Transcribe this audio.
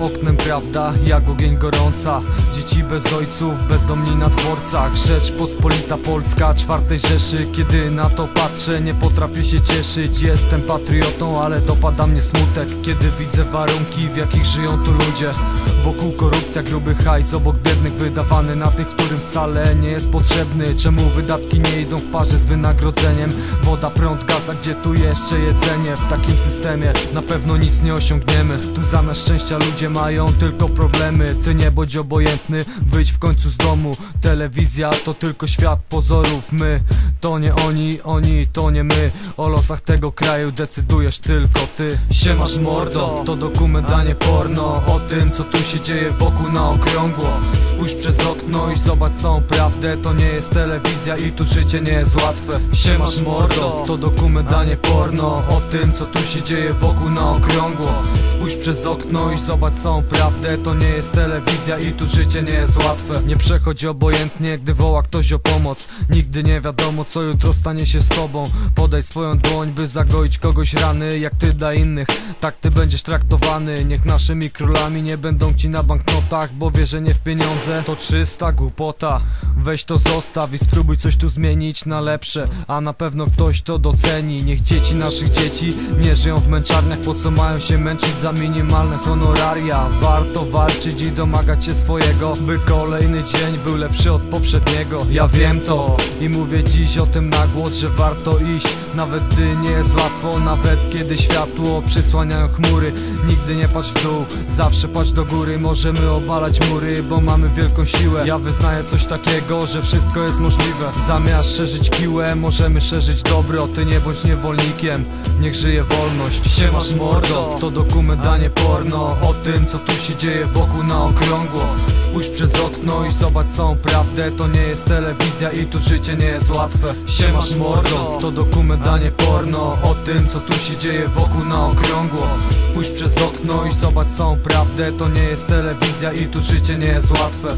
Oknem prawda, jak ogień gorąca. Dzieci bez ojców, bezdomni na dworcach. Rzeczpospolita Polska, czwartej Rzeszy. Kiedy na to patrzę, nie potrafię się cieszyć. Jestem patriotą, ale dopada mnie smutek. Kiedy widzę warunki, w jakich żyją tu ludzie. Wokół korupcja, gruby hajs obok biednych Wydawany na tych, którym wcale nie jest potrzebny. Czemu wydatki nie idą w parze z wynagrodzeniem? Woda, prąd, gaz, a gdzie tu jeszcze jedzenie? W takim systemie na pewno nic nie osiągniemy. Tu zamiast szczęścia ludzie mają tylko problemy. Ty nie bądź obojętny, wyjdź w końcu z domu. Telewizja to tylko świat pozorów. My to nie oni, oni to nie my. O losach tego kraju decydujesz tylko ty. Siemasz mordo, to dokument, a nie porno. O tym co tu się dzieje wokół na okrągło. Spójrz przez okno i zobacz całą prawdę. To nie jest telewizja i tu życie nie jest łatwe. Siemasz mordo, to dokument, a nie porno. O tym co tu się dzieje wokół na okrągło. Spójrz przez okno i zobacz całą prawdę To nie jest telewizja i tu życie nie jest łatwe. Nie przechodź obojętnie, gdy woła ktoś o pomoc. Nigdy nie wiadomo co jutro stanie się z tobą. Podaj swoją dłoń, by zagoić kogoś rany Jak ty dla innych, tak ty będziesz traktowany. Niech naszymi królami nie będą ci na banknotach Bo wierzenie w pieniądze. To czysta głupota. Weź to zostaw i spróbuj coś tu zmienić na lepsze. A na pewno ktoś to doceni. Niech dzieci naszych dzieci nie żyją w męczarniach Po co mają się męczyć za minimalne honoraria Warto walczyć i domagać się swojego By kolejny dzień był lepszy od poprzedniego. Ja wiem to i mówię dziś o tym na głos Że warto iść, nawet gdy nie jest łatwo Nawet kiedy światło przysłaniają chmury. Nigdy nie patrz w dół, zawsze patrz do góry. Możemy obalać mury, bo mamy wielką siłę. Ja wyznaję coś takiego, że wszystko jest możliwe. Zamiast szerzyć piłę, możemy szerzyć dobro. Ty nie bądź niewolnikiem, niech żyje wolność. Siemasz mordo, to dokument, a nie porno. O tym, co tu się dzieje wokół na okrągło. Spójrz przez okno i zobacz całą prawdę. To nie jest telewizja i tu życie nie jest łatwe. Siemasz mordo, to dokument, a nie porno. O tym, co tu się dzieje wokół na okrągło. Spójrz przez okno i zobacz całą prawdę. To nie jest telewizja i tu życie nie jest łatwe